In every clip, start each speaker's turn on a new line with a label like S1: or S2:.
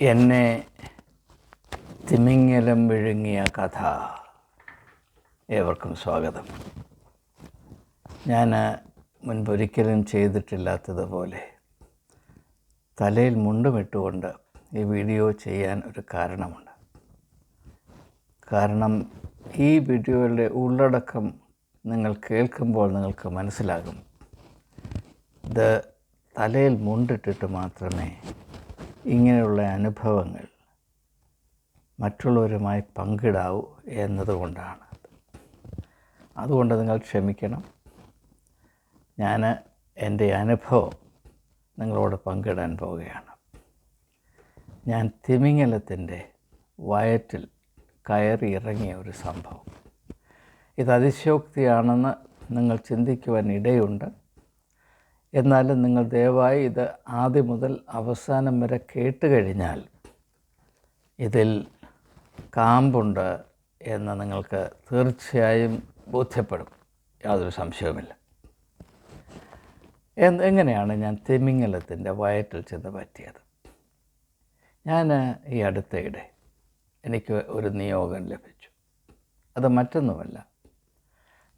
S1: എന്നെ തിമിങ്ങലം വിഴുങ്ങിയ കഥ ഏവർക്കും സ്വാഗതം. ഞാൻ മുൻപൊരിക്കലും ചെയ്തിട്ടില്ലാത്തതുപോലെ തലയിൽ മുണ്ടുമിട്ടുകൊണ്ട് ഈ വീഡിയോ ചെയ്യാൻ ഒരു കാരണമുണ്ട്. കാരണം ഈ വീഡിയോയുടെ ഉള്ളടക്കം നിങ്ങൾ കേൾക്കുമ്പോൾ നിങ്ങൾക്ക് മനസ്സിലാകും. ഇത് തലയിൽ മുണ്ടിട്ടിട്ട് മാത്രമേ ഇങ്ങനെയുള്ള അനുഭവങ്ങൾ മറ്റുള്ളവരുമായി പങ്കിടാവൂ എന്നതുകൊണ്ടാണ്. അതുകൊണ്ട് നിങ്ങൾ ക്ഷമിക്കണം. ഞാൻ എന്റെ അനുഭവം നിങ്ങളോട് പങ്കിടാൻ പോവുകയാണ്. ഞാൻ തിമിങ്ങലത്തിന്റെ വയറ്റിൽ കയറി ഇറങ്ങിയ ഒരു സംഭവം. ഇത് അതിശയോക്തിയാണെന്ന് നിങ്ങൾ ചിന്തിക്കുവാൻ ഇടയുണ്ട്. എന്നാലും നിങ്ങൾ ദയവായി ഇത് ആദ്യം മുതൽ അവസാനം വരെ കേട്ട് കഴിഞ്ഞാൽ ഇതിൽ കാമ്പുണ്ട് എന്ന് നിങ്ങൾക്ക് തീർച്ചയായും ബോധ്യപ്പെടും. യാതൊരു സംശയവുമില്ല. എങ്ങനെയാണ് ഞാൻ തിമിങ്ങലത്തിന്റെ വയറ്റിൽ ചെന്ന് പറ്റിയത്? ഞാൻ ഈ അടുത്തയിടെ എനിക്ക് ഒരു നിയോഗം ലഭിച്ചു. അത് മറ്റൊന്നുമല്ല.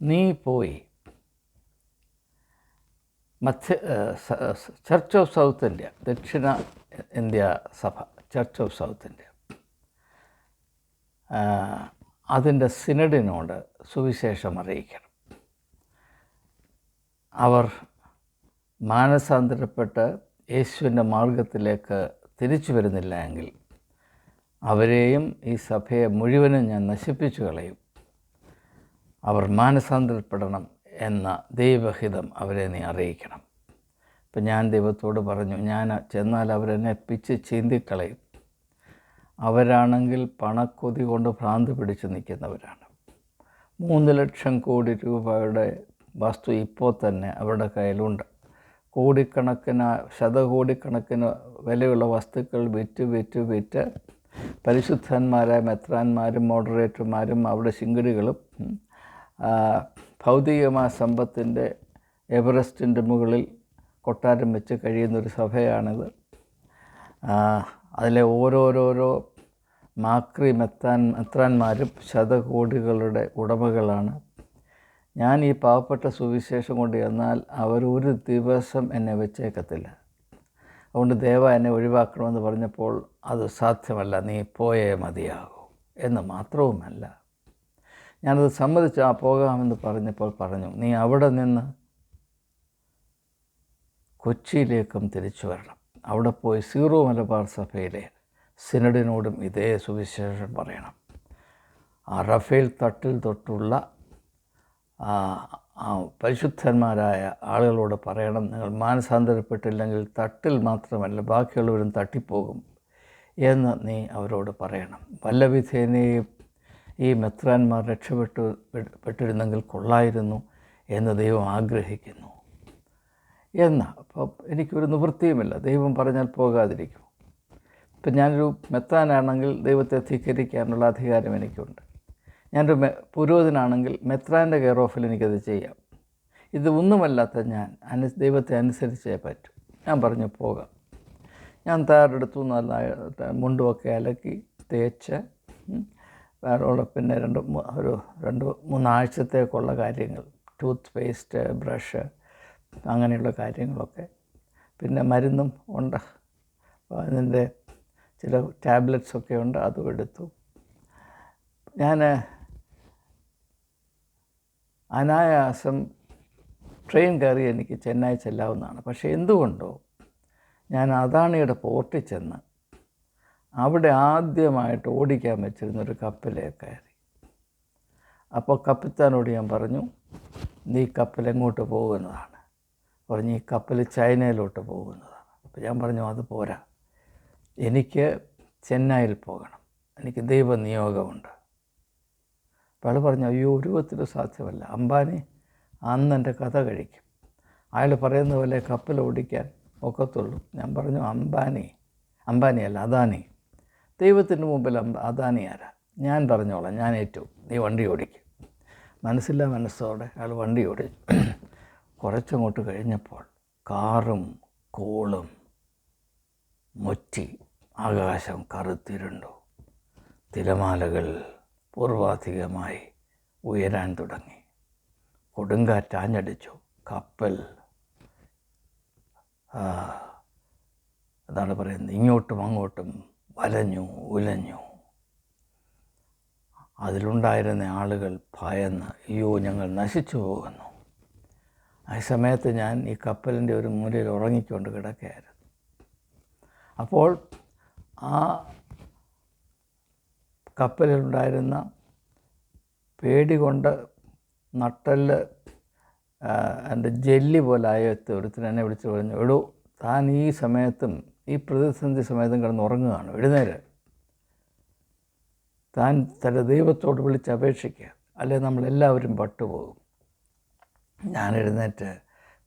S1: നീ പോയി മധ്യ ചർച്ച് ഓഫ് സൗത്ത് ഇന്ത്യ ദക്ഷിണ ഇന്ത്യ സഭ ചർച്ച് ഓഫ് സൗത്ത് ഇന്ത്യ അതിന്റെ സിനഡിനോട് സുവിശേഷം അറിയിക്കണം. അവർ മാനസാന്തരപ്പെട്ട് യേശുവിന്റെ മാർഗത്തിലേക്ക് തിരിച്ചു വരുന്നില്ല എങ്കിൽ അവരെയും ഈ സഭയെ മുഴുവനും ഞാൻ നശിപ്പിച്ചു കളയും. അവർ മാനസാന്തരപ്പെടണം. എന്ന ദൈവഹിതം അവരെ നീ അറിയിക്കണം. അപ്പം ഞാൻ ദൈവത്തോട് പറഞ്ഞു ഞാൻ ചെന്നാൽ അവരെന്നെ പിച്ച് ചീന്തിക്കളയും. അവരാണെങ്കിൽ പണക്കൊതി കൊണ്ട് ഭ്രാന്ത് പിടിച്ച് നിൽക്കുന്നവരാണ്. മൂന്ന് ലക്ഷം കോടി രൂപയുടെ വസ്തു ഇപ്പോൾ തന്നെ അവരുടെ കയ്യിലുണ്ട്. കോടിക്കണക്കിന് ശതകോടിക്കണക്കിന് വിലയുള്ള വസ്തുക്കൾ വിറ്റ് വിറ്റ് വിറ്റ് പരിശുദ്ധന്മാരായ മെത്രാന്മാരും മോഡറേറ്റർമാരും അവരുടെ ശിങ്കിടികളും ഭൗതികമായ സമ്പത്തിന്റെ എവറസ്റ്റിന്റെ മുകളിൽ കൊട്ടാരം വെച്ച് കഴിയുന്നൊരു സഭയാണിത്. അതിലെ ഓരോരോരോ മാക്രി മെത്താൻ മെത്രാന്മാരും ശതകോടികളുടെ ഉടമകളാണ്. ഞാൻ ഈ പാവപ്പെട്ട സുവിശേഷം കൊണ്ട് ചെന്നാൽ അവർ ഒരു ദിവസം എന്നെ വെച്ചേക്കത്തില്ല. അതുകൊണ്ട് ദേവ എന്നെ ഒഴിവാക്കണമെന്ന് പറഞ്ഞപ്പോൾ അത് സാധ്യമല്ല. നീ പോയേ മതിയാകൂ എന്ന് മാത്രവുമല്ല. ഞാനത് സമ്മതിച്ചു ആ പോകാമെന്ന് പറഞ്ഞപ്പോൾ പറഞ്ഞു നീ അവിടെ നിന്ന് കൊച്ചിയിലേക്കും തിരിച്ചു വരണം. അവിടെ പോയി സീറോ മലബാർ സഭയിലെ സിനഡിനോടും ഇതേ സുവിശേഷം പറയണം. ആ റഫേൽ തട്ടിൽ തൊട്ടുള്ള പരിശുദ്ധന്മാരായ ആളുകളോട് പറയണം നിങ്ങൾ മാനസാന്തരപ്പെട്ടില്ലെങ്കിൽ തട്ടിൽ മാത്രമല്ല ബാക്കിയുള്ളവരും തട്ടിപ്പോകും എന്ന് നീ അവരോട് പറയണം. വല്ലവിധേനയും ഈ മെത്രാന്മാർ രക്ഷപ്പെട്ടു പെട്ടിരുന്നെങ്കിൽ കൊള്ളായിരുന്നു എന്ന് ദൈവം ആഗ്രഹിക്കുന്നു. എന്നാൽ അപ്പോൾ എനിക്കൊരു നിവൃത്തിയുമില്ല. ദൈവം പറഞ്ഞാൽ പോകാതിരിക്കും. ഇപ്പം ഞാനൊരു മെത്രാനാണെങ്കിൽ ദൈവത്തെ ധിക്കരിക്കാനുള്ള അധികാരം എനിക്കുണ്ട്. ഞാനൊരു മെ പുരോഹിതനാണെങ്കിൽ മെത്രാന്റെ കെയർ ഓഫിൽ എനിക്കത് ചെയ്യാം. ഇത് ഒന്നുമല്ലാത്ത ഞാൻ അനു ദൈവത്തെ അനുസരിച്ചേ പറ്റൂ. ഞാൻ പറഞ്ഞു പോകാം. ഞാൻ തയ്യാറെടുത്തു നല്ല മുണ്ടുമൊക്കെ അലക്കി തേച്ച് പിന്നെ രണ്ട് ഒരു രണ്ട് മൂന്നാഴ്ചത്തേക്കുള്ള കാര്യങ്ങൾ ടൂത്ത് പേസ്റ്റ് ബ്രഷ് അങ്ങനെയുള്ള കാര്യങ്ങളൊക്കെ. പിന്നെ മരുന്നും ഉണ്ട്. അതിന്റെ ചില ടാബ്ലറ്റ്സൊക്കെ ഉണ്ട് അതും എടുത്തു. ഞാൻ അനായാസം ട്രെയിൻ കയറി എനിക്ക് ചെന്നൈ ചെല്ലാവുന്നതാണ്. പക്ഷേ എന്തുകൊണ്ടോ ഞാൻ അദാണിയുടെ പോർട്ടിൽ ചെന്ന് അവിടെ ആദ്യമായിട്ട് ഓടിക്കാൻ വെച്ചിരുന്ന ഒരു കപ്പലേ കയറി അപ്പോൾ കപ്പിത്താനോട് ഞാൻ പറഞ്ഞു നീ കപ്പൽ എങ്ങോട്ട് പോകുന്നതാണ്? പറഞ്ഞു ഈ കപ്പൽ ചൈനയിലോട്ട് പോകുന്നതാണ്. അപ്പോൾ ഞാൻ പറഞ്ഞു അത് പോരാ. എനിക്ക് ചെന്നൈയിൽ പോകണം. എനിക്ക് ദൈവനിയോഗമുണ്ട്. അപ്പോൾ അയാൾ പറഞ്ഞു അയ്യോ ഒരു വിധത്തിലും സാധ്യമല്ല. അംബാനി അന്ന് എന്റെ കഥ കഴിക്കും. അയാൾ പറയുന്ന പോലെ കപ്പൽ ഓടിക്കാൻ ഒക്കത്തുള്ളൂ. ഞാൻ പറഞ്ഞു അംബാനി അംബാനിയല്ല അദാനി. ദൈവത്തിന് മുമ്പിൽ അദാനി ആരാ? ഞാൻ പറഞ്ഞോളാം ഞാൻ ഏറ്റവും നീ വണ്ടി ഓടിക്കും. മനസ്സില്ല മനസ്സോടെ അയാൾ വണ്ടി ഓടിച്ചു കുറച്ചങ്ങോട്ട് കഴിഞ്ഞപ്പോൾ കാറും കോളും മുറ്റി ആകാശം കറുത്തിരുണ്ടു. തിരമാലകൾ പൂർവാധികമായി ഉയരാൻ തുടങ്ങി. കൊടുങ്കാറ്റാഞ്ഞടിച്ചു. കപ്പൽ എന്താണ് പറയുന്നത്? ഇങ്ങോട്ടും അങ്ങോട്ടും വലഞ്ഞു ഉലഞ്ഞു. അതിലുണ്ടായിരുന്ന ആളുകൾ ഭയന്ന് അയ്യോ ഞങ്ങൾ നശിച്ചു പോകുന്നു. ആ സമയത്ത് ഞാൻ ഈ കപ്പലിന്റെ ഒരു മൂലയിൽ ഉറങ്ങിക്കൊണ്ട് കിടക്കുകയായിരുന്നു. അപ്പോൾ ആ കപ്പലിലുണ്ടായിരുന്ന പേടി കൊണ്ട് നട്ടൽ എന്റെ ജെല്ലി പോലെ ആയ ഒരുത്തിന് എന്നെ വിളിച്ച് പറഞ്ഞു എടു താൻ ഈ സമയത്തും ഈ പ്രതിസന്ധി സമയത്തും കിടന്ന് ഉറങ്ങുകയാണ് എഴുന്നേര് താൻ തന്റെ ദൈവത്തോട് വിളിച്ച് അപേക്ഷിക്കുക അല്ലെ നമ്മളെല്ലാവരും പട്ടുപോകും. ഞാൻ എഴുന്നേറ്റ്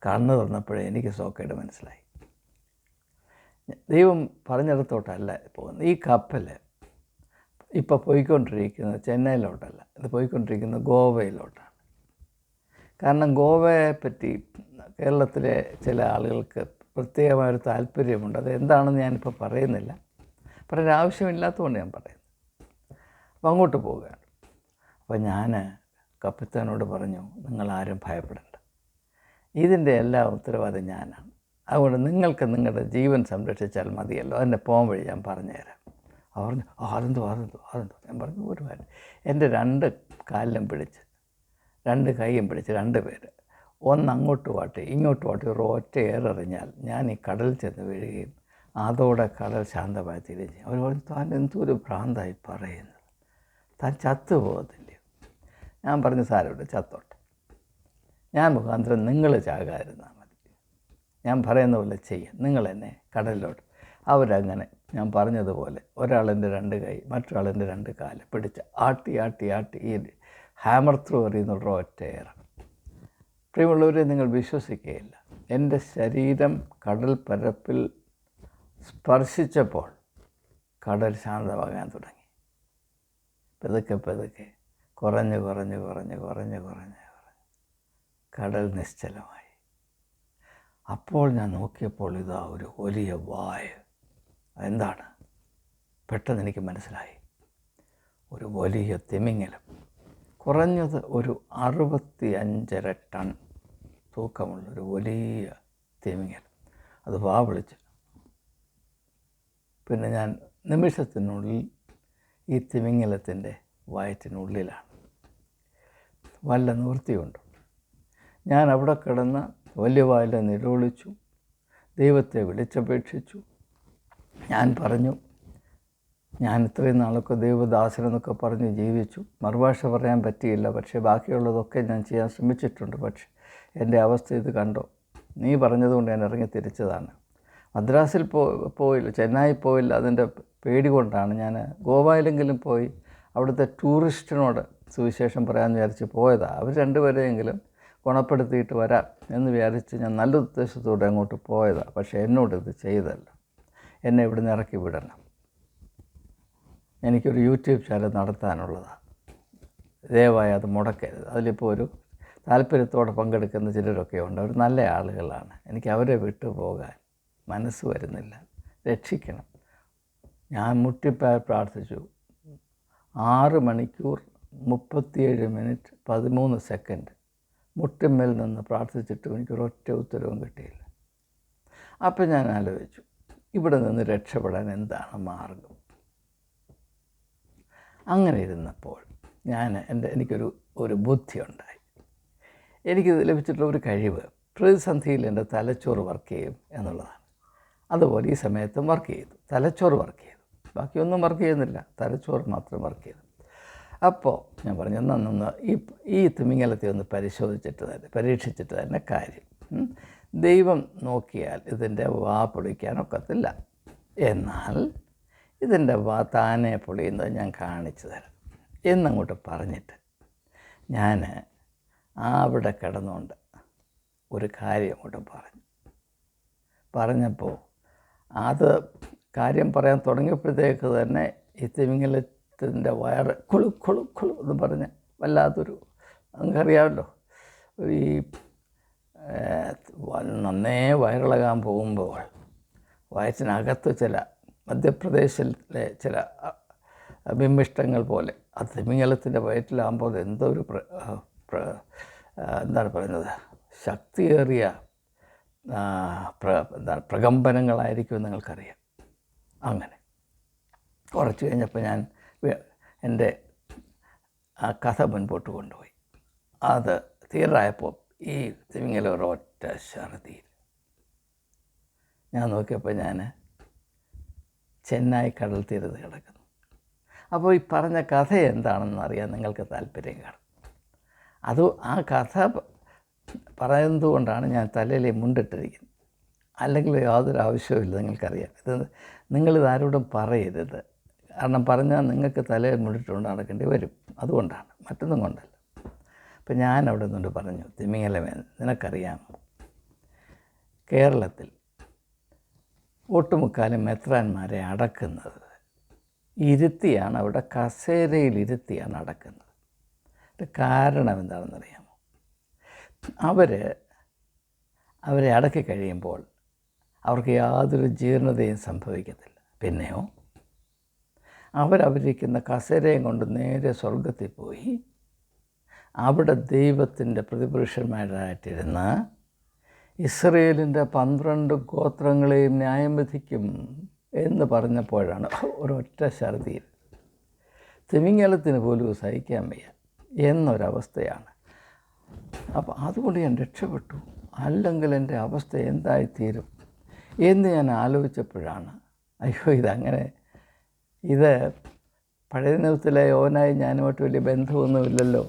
S1: കണ്ണു തുറന്നപ്പോഴേ എനിക്ക് സോക്കേട് മനസ്സിലായി. ദൈവം പറഞ്ഞിടത്തോട്ടല്ല പോകുന്നത്. ഈ കപ്പൽ ഇപ്പോൾ പോയിക്കൊണ്ടിരിക്കുന്നത് ചെന്നൈയിലോട്ടല്ല ഇത് പോയിക്കൊണ്ടിരിക്കുന്നത് ഗോവയിലോട്ടാണ്. കാരണം ഗോവയെ പറ്റി കേരളത്തിലെ ചില ആളുകൾക്ക് പ്രത്യേകമായൊരു താല്പര്യമുണ്ട്. അത് എന്താണെന്ന് ഞാനിപ്പോൾ പറയുന്നില്ല. പറയാൻ ആവശ്യമില്ലാത്തതുകൊണ്ട് ഞാൻ പറയുന്നു. അപ്പം അങ്ങോട്ട് പോവുകയാണ്. അപ്പോൾ ഞാൻ കപ്പിത്താനോട് പറഞ്ഞു നിങ്ങളാരും ഭയപ്പെടേണ്ട. ഇതിന്റെ എല്ലാ ഉത്തരവാദിത്വം ഞാനാണ്. അതുകൊണ്ട് നിങ്ങൾക്ക് നിങ്ങളുടെ ജീവൻ സംരക്ഷിച്ചാൽ മതിയല്ലോ. അതിന്റെ പോകാൻ വഴി ഞാൻ പറഞ്ഞുതരാം. അവർ പറഞ്ഞു അതെന്തോ അതെന്തോ അതെന്തോ. ഞാൻ പറഞ്ഞു ഒരു കാര്യം എന്റെ രണ്ട് കാലിലും പിടിച്ച് രണ്ട് കൈയും പിടിച്ച് രണ്ട് പേര് ഒന്ന് അങ്ങോട്ട് വാട്ടി ഇങ്ങോട്ട് വാട്ടി ഒരു ഒറ്റ ഏറെറിഞ്ഞാൽ ഞാൻ ഈ കടലിൽ ചെന്ന് വീഴുകയും അതോടെ കടൽ ശാന്തമായി ചെയ്യും അവർ പറഞ്ഞു താൻ എന്തൊരു ഭ്രാന്തായി പറയുന്നത് താൻ ചത്തു പോകത്തില്ലേ? ഞാൻ പറഞ്ഞു സാരമില്ല ചത്തോട്ടെ. ഞാൻ മുഖാന്തരം നിങ്ങൾ ചാകാതിരുന്നാൽ മതി. ഞാൻ പറയുന്ന പോലെ ചെയ്യാം. നിങ്ങൾ എന്നെ കടലിലോട്ട്. അവരങ്ങനെ ഞാൻ പറഞ്ഞതുപോലെ ഒരാളെന്റെ രണ്ട് കൈ മറ്റൊരാളെന്റെ രണ്ട് കാൽ പിടിച്ച് ആട്ടി ആട്ടി ആട്ടി ഈ ഹാമർ ത്രൂ എറിയുന്നുള്ള ഒറ്റ ഏറ് പ്രിയമുള്ളവരെ നിങ്ങൾ വിശ്വസിക്കുകയില്ല. എന്റെ ശരീരം കടൽ പരപ്പിൽ സ്പർശിച്ചപ്പോൾ കടൽ ശാന്തമാകാൻ തുടങ്ങി. പതുക്കെ പതുക്കെ കുറഞ്ഞ് കുറഞ്ഞ് കുറഞ്ഞ് കുറഞ്ഞ് കുറഞ്ഞ് കുറഞ്ഞ് കടൽ നിശ്ചലമായി. അപ്പോൾ ഞാൻ നോക്കിയപ്പോൾ ഇതാ ഒരു വലിയ വായ. എന്താണ് പെട്ടെന്ന് എനിക്ക് മനസ്സിലായി. ഒരു വലിയ തിമിങ്ങലം. കുറഞ്ഞത് ഒരു അറുപത്തി അഞ്ചര ടൺ തൂക്കമുള്ള ഒരു വലിയ തിമിങ്ങൽ അത് വാ വിളിച്ച്. പിന്നെ ഞാൻ നിമിഷത്തിനുള്ളിൽ ഈ തിമിങ്ങലത്തിന്റെ വയറ്റിനുള്ളിലാണ്. വല്ല നിവൃത്തിയുണ്ട്? ഞാൻ അവിടെ കിടന്ന് വലിയ വായിലെ നിലവിളിച്ചു. ദൈവത്തെ വിളിച്ചപേക്ഷിച്ചു. ഞാൻ പറഞ്ഞു ഞാൻ ഇത്രയും നാളൊക്കെ ദൈവദാസനെന്നൊക്കെ പറഞ്ഞ് ജീവിച്ചു. മറുഭാഷ പറയാൻ പറ്റിയില്ല. പക്ഷേ ബാക്കിയുള്ളതൊക്കെ ഞാൻ ചെയ്യാൻ ശ്രമിച്ചിട്ടുണ്ട്. പക്ഷേ എന്റെ അവസ്ഥ ഇത് കണ്ടോ? നീ പറഞ്ഞതുകൊണ്ട് ഞാൻ ഇറങ്ങി തിരിച്ചതാണ്. മദ്രാസിൽ പോ പോയില്ല ചെന്നൈ പോയില്ല. അതിന്റെ പേടി കൊണ്ടാണ് ഞാൻ ഗോവയിലെങ്കിലും പോയി അവിടുത്തെ ടൂറിസ്റ്റിനോട് സുവിശേഷം പറയാമെന്ന് വിചാരിച്ച് പോയതാണ് അവർ രണ്ടുപേരെയെങ്കിലും ഗുണപ്പെടുത്തിയിട്ട് വരാം എന്ന് വിചാരിച്ച് ഞാൻ നല്ല ഉദ്ദേശത്തോടെ അങ്ങോട്ട് പോയതാണ് പക്ഷേ എന്നോട് ഇത് ചെയ്തല്ല. എന്നെ ഇവിടുന്ന് ഇറക്കി വിടണം. എനിക്കൊരു യൂട്യൂബ് ചാനൽ നടത്താനുള്ളതാണ് ദയവായി അത് മുടക്കരുത്. അതിലിപ്പോൾ ഒരു താല്പര്യത്തോടെ പങ്കെടുക്കുന്ന ചിലരൊക്കെ ഉണ്ട്. അവർ നല്ല ആളുകളാണ്. എനിക്ക് അവരെ വിട്ടു പോകാൻ മനസ്സ് വരുന്നില്ല. രക്ഷിക്കണം. ഞാൻ മുട്ടിപ്പാൽ പ്രാർത്ഥിച്ചു. ആറ് മണിക്കൂർ മുപ്പത്തിയേഴ് മിനിറ്റ് പതിമൂന്ന് സെക്കൻഡ് മുട്ടിന്മേൽ നിന്ന് പ്രാർത്ഥിച്ചിട്ടും എനിക്കൊരൊറ്റ ഉത്തരവും കിട്ടിയില്ല. അപ്പം ഞാൻ ആലോചിച്ചു ഇവിടെ നിന്ന് രക്ഷപ്പെടാൻ എന്താണ് മാർഗം? അങ്ങനെ ഇരുന്നപ്പോൾ ഞാൻ എന്റെ എനിക്കൊരു ഒരു ബുദ്ധിയുണ്ടായി. എനിക്ക് ലഭിച്ചിട്ടുള്ള ഒരു കഴിവ് പ്രതിസന്ധിയിൽ എന്റെ തലച്ചോറ് വർക്ക് ചെയ്യും എന്നുള്ളതാണ്. അതുപോലെ ഈ സമയത്തും വർക്ക് ചെയ്തു. തലച്ചോറ് വർക്ക് ചെയ്തു. ബാക്കിയൊന്നും വർക്ക് ചെയ്യുന്നില്ല. തലച്ചോറ് മാത്രം വർക്ക് ചെയ്തു. അപ്പോൾ ഞാൻ പറഞ്ഞു എന്നൊന്ന് ഈ ഈ തിമിങ്ങലത്തെ ഒന്ന് പരിശോധിച്ചിട്ട് തന്നെ പരീക്ഷിച്ചിട്ട് തന്നെ കാര്യം. ദൈവം നോക്കിയാൽ ഇതിന്റെ വാ പൊടിക്കാനൊക്കത്തില്ല എന്നാൽ ഇതിന്റെ താനെ പൊളിയുന്നത് ഞാൻ കാണിച്ചു തരാം. എന്നങ്ങോട്ട് പറഞ്ഞിട്ട് ഞാൻ അവിടെ കിടന്നുകൊണ്ട് ഒരു കാര്യം അങ്ങോട്ട് പറഞ്ഞു. പറഞ്ഞപ്പോൾ അത് കാര്യം പറയാൻ തുടങ്ങിയപ്പോഴത്തേക്ക് തന്നെ ഈ തിമിങ്ങലത്തിന്റെ വയറ് കുളു കുളു കുളു എന്ന് പറഞ്ഞ് വല്ലാത്തൊരു നിങ്ങൾക്കറിയാമല്ലോ ഈ നന്നേ വയറിളകാൻ പോകുമ്പോൾ വയറ്റിനകത്ത് ചില മധ്യപ്രദേശിലെ ചില ബിംബിഷ്ടങ്ങൾ പോലെ ആ തിമിംഗലത്തിന്റെ വയറ്റിലാകുമ്പോൾ എന്തോ ഒരു എന്താണ് പറയുന്നത് ശക്തിയേറിയ പ്ര എന്താണ് പ്രകമ്പനങ്ങളായിരിക്കും നിങ്ങൾക്കറിയാം. അങ്ങനെ. കുറച്ച് കഴിഞ്ഞപ്പോൾ ഞാൻ എന്റെ ആ കഥ മുൻപോട്ട് കൊണ്ടുപോയി. അത് തീരായപ്പോൾ ഈ തിമിങ്ങലൊരൊറ്റ ഛർദിയിൽ ഛർദി ഞാൻ നോക്കിയപ്പോൾ ഞാൻ ചെന്നൈ കടൽ തീരത്ത് കിടക്കുന്നു. അപ്പോൾ ഈ പറഞ്ഞ കഥ എന്താണെന്ന് അറിയാൻ നിങ്ങൾക്ക് താല്പര്യം കാണും. അത് ആ കഥ പറയുന്നതുകൊണ്ടാണ് പറയുന്നത് കൊണ്ടാണ് ഞാൻ തലയിലെ മുണ്ടിട്ടിരിക്കുന്നത്. അല്ലെങ്കിൽ യാതൊരു ആവശ്യവുമില്ല നിങ്ങൾക്കറിയാം. ഇത് നിങ്ങളിത് ആരോടും പറയരുത്. കാരണം പറഞ്ഞാൽ നിങ്ങൾക്ക് തലയിൽ മുണ്ടിട്ടുകൊണ്ട് നടക്കേണ്ടി വരും. അതുകൊണ്ടാണ്. മറ്റൊന്നും കൊണ്ടല്ല. അപ്പം ഞാൻ അവിടെ നിന്നുകൊണ്ട് പറഞ്ഞു തിമിങ്ങലമേ നിനക്കറിയാമോ? കേരളത്തിൽ ഒട്ടുമുക്കാലും മെത്രാന്മാരെ അടക്കുന്നത്. ഇരുത്തിയാണ് അവിടെ കസേരയിൽ ഇരുത്തിയാണ് അടക്കുന്നത് കാരണം എന്താണെന്നറിയാമോ? അവർ അവരെ അടക്കി കഴിയുമ്പോൾ അവർക്ക് യാതൊരു ജീർണതയും സംഭവിക്കത്തില്ല. പിന്നെയോ? അവരവരിക്കുന്ന കസേരയും കൊണ്ട് നേരെ സ്വർഗത്തിൽ പോയി അവിടെ ദൈവത്തിന്റെ പ്രതിപുരുഷന്മാരായിട്ടിരുന്ന ഇസ്രയേലിന്റെ പന്ത്രണ്ട് ഗോത്രങ്ങളെയും ന്യായം വിധിക്കും എന്ന് പറഞ്ഞപ്പോഴാണ് ഒരൊറ്റ ഛർദിയിൽ. തിമിങ്ങലത്തിന് പോലും സഹിക്കാൻ വയ്യ എന്നൊരവസ്ഥയാണ്. അപ്പോൾ അതുകൊണ്ട് ഞാൻ രക്ഷപ്പെട്ടു. അല്ലെങ്കിൽ എന്റെ അവസ്ഥ എന്തായിത്തീരും എന്ന് ഞാൻ ആലോചിച്ചപ്പോഴാണ് അയ്യോ ഇതങ്ങനെ ഇത് പഴയ ദിവസത്തിലെ ഓനായി ഞാനുമായിട്ട് വലിയ ബന്ധമൊന്നുമില്ലല്ലോ.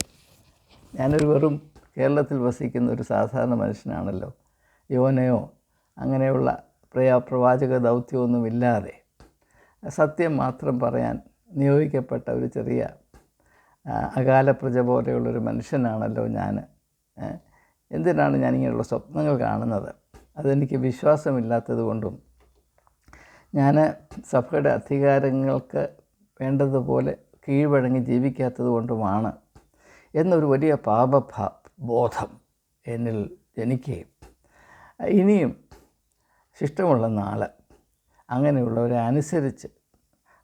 S1: ഞാനൊരു വെറും കേരളത്തിൽ വസിക്കുന്ന ഒരു സാധാരണ മനുഷ്യനാണല്ലോ. യോനയോ അങ്ങനെയുള്ള പ്രയാ പ്രവാചക ദൗത്യമൊന്നുമില്ലാതെ സത്യം മാത്രം പറയാൻ നിയോഗിക്കപ്പെട്ട ഒരു ചെറിയ അകാല പ്രജ പോലെയുള്ളൊരു മനുഷ്യനാണല്ലോ ഞാൻ. എന്തിനാണ് ഞാനിങ്ങനെയുള്ള സ്വപ്നങ്ങൾ കാണുന്നത്? അതെനിക്ക് വിശ്വാസമില്ലാത്തത് കൊണ്ടും ഞാൻ സഭയുടെ അധികാരങ്ങൾക്ക് വേണ്ടതുപോലെ കീഴ്വഴങ്ങി ജീവിക്കാത്തത് കൊണ്ടുമാണ് എന്നൊരു വലിയ പാപഭ ബോധം എന്നിൽ ജനിക്കുകയും ഇനിയും ശിഷ്ടമുള്ള നാൾ അങ്ങനെയുള്ളവരെ അനുസരിച്ച്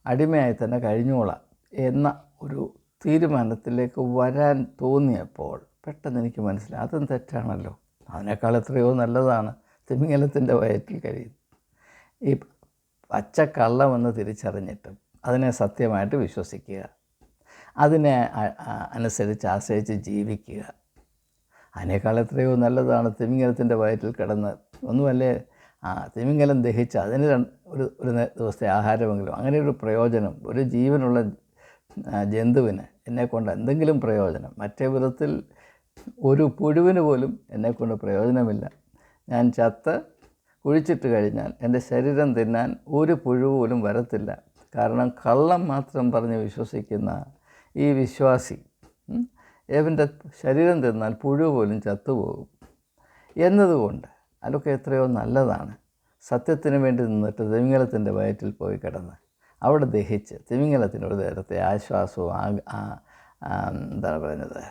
S1: അടിമയായി തന്നെ കഴിഞ്ഞോളാം എന്ന ഒരു തീരുമാനത്തിലേക്ക് വരാൻ തോന്നിയപ്പോൾ പെട്ടെന്ന് എനിക്ക് മനസ്സിലായി. അതും തെറ്റാണല്ലോ. അതിനേക്കാൾ എത്രയോ നല്ലതാണ് തിമിംഗലത്തിന്റെ വയറ്റിൽ കഴിയുന്നത്. ഈ പച്ച കള്ളമെന്ന് തിരിച്ചറിഞ്ഞിട്ടും അതിനെ സത്യമായിട്ട് വിശ്വസിക്കുക അതിനെ അനുസരിച്ച് ആശ്രയിച്ച് ജീവിക്കുക അതിനേക്കാൾ എത്രയോ നല്ലതാണ് തിമിംഗലത്തിന്റെ വയറ്റിൽ കിടന്ന്. ഒന്നുമല്ലേ? ആ തിമിംഗലം ദഹിച്ച് അതിന് ഒരു ഒരു ദിവസത്തെ ആഹാരമെങ്കിലും അങ്ങനെ ഒരു പ്രയോജനം ഒരു ജീവനുള്ള ജന്തുവിന് എന്നെക്കൊണ്ട് എന്തെങ്കിലും പ്രയോജനം. മറ്റേ വിധത്തിൽ ഒരു പുഴുവിന് പോലും എന്നെക്കൊണ്ട് പ്രയോജനമില്ല. ഞാൻ ചത്ത് കുഴിച്ചിട്ട് കഴിഞ്ഞാൽ എന്റെ ശരീരം തിന്നാൻ ഒരു പുഴു പോലും വരത്തില്ല. കാരണം കള്ളം മാത്രം പറഞ്ഞ് വിശ്വസിക്കുന്ന ഈ വിശ്വാസി ഏവന്റെ ശരീരം തിന്നാൽ പുഴു പോലും ചത്തുപോകും. എന്നതുകൊണ്ട് അതൊക്കെ എത്രയോ നല്ലതാണ്. സത്യത്തിന് വേണ്ടി നിന്നിട്ട് തിമിംഗലത്തിന്റെ വയറ്റിൽ പോയി കിടന്ന് അവിടെ ദഹിച്ച് തിമിംഗലത്തിനൊരു നേരത്തെ ആശ്വാസവും എന്താണ് പറയുന്നത്?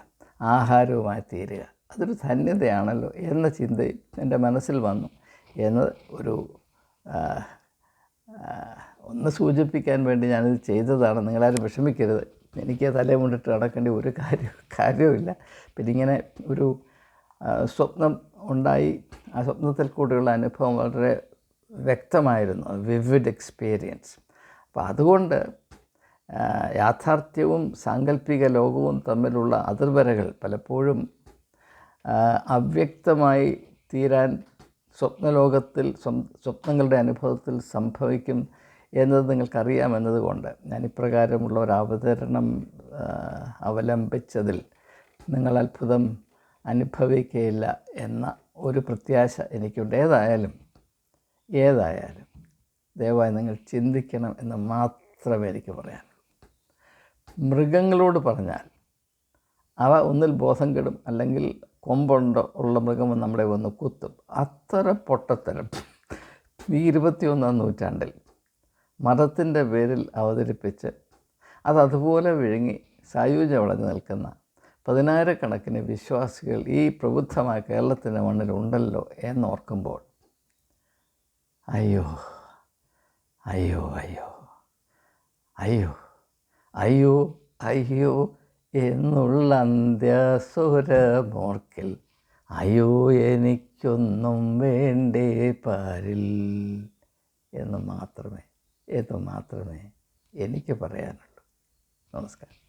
S1: ആഹാരവുമായി തീരുക. അതൊരു ധന്യതയാണല്ലോ എന്ന ചിന്തയും എന്റെ മനസ്സിൽ വന്നു. എന്ന് ഒരു ഒന്ന് സൂചിപ്പിക്കാൻ വേണ്ടി ഞാനിത് ചെയ്തതാണ്. നിങ്ങളാരും വിഷമിക്കരുത്. എനിക്ക് തലേ കൊണ്ടിട്ട് നടക്കേണ്ട ഒരു കാര്യം കാര്യവുമില്ല. പിന്നെ ഇങ്ങനെ ഒരു സ്വപ്നം ഉണ്ടായി. ആ സ്വപ്നത്തിൽ കൂടെയുള്ള അനുഭവം വളരെ വ്യക്തമായിരുന്നു. വിവിഡ് എക്സ്പീരിയൻസ് അപ്പോൾ അതുകൊണ്ട് യാഥാർത്ഥ്യവും സാങ്കല്പിക ലോകവും തമ്മിലുള്ള അതിർവരകൾ പലപ്പോഴും അവ്യക്തമായി തീരാൻ സ്വപ്നലോകത്തിൽ സ്വപ്നങ്ങളുടെ അനുഭവത്തിൽ സംഭവിക്കും. എന്നത് നിങ്ങൾക്കറിയാമെന്നതുകൊണ്ട് ഞാൻ ഇപ്രകാരമുള്ള ഒരു അവതരണം അവലംബിച്ചതിൽ നിങ്ങൾ അത്ഭുതം അനുഭവിക്കുകയില്ല എന്ന ഒരു പ്രത്യാശ എനിക്കുണ്ട്. ഏതായാലും ഏതായാലും ദയവായി നിങ്ങൾ ചിന്തിക്കണം എന്ന് മാത്രമേ എനിക്ക് പറയാൻ മൃഗങ്ങളോട് പറഞ്ഞാൽ അവ ഒന്നിൽ ബോധം കെടും അല്ലെങ്കിൽ കൊമ്പുണ്ടോ ഉള്ള മൃഗം നമ്മളെ വന്ന് കുത്തും. അത്ര പൊട്ടത്തരം. ഈ ഇരുപത്തിയൊന്നാം നൂറ്റാണ്ടിൽ മതത്തിന്റെ പേരിൽ അവതരിപ്പിച്ച് അത് അതുപോലെ വിഴുങ്ങി സായുജ വളഞ്ഞു നിൽക്കുന്ന പതിനായിരക്കണക്കിന് വിശ്വാസികൾ ഈ പ്രബുദ്ധമായ കേരളത്തിന്റെ മണ്ണിലുണ്ടല്ലോ എന്നോർക്കുമ്പോൾ അയ്യോ അയ്യോ അയ്യോ അയ്യോ അയ്യോ അയ്യോ എന്നുള്ള അന്ത്യസുരമോർക്കിൽ അയ്യോ എനിക്കൊന്നും വേണ്ടേ പാരിൽ എന്ന് മാത്രമേ എന്ന് മാത്രമേ എനിക്ക് പറയാനുള്ളൂ. നമസ്കാരം.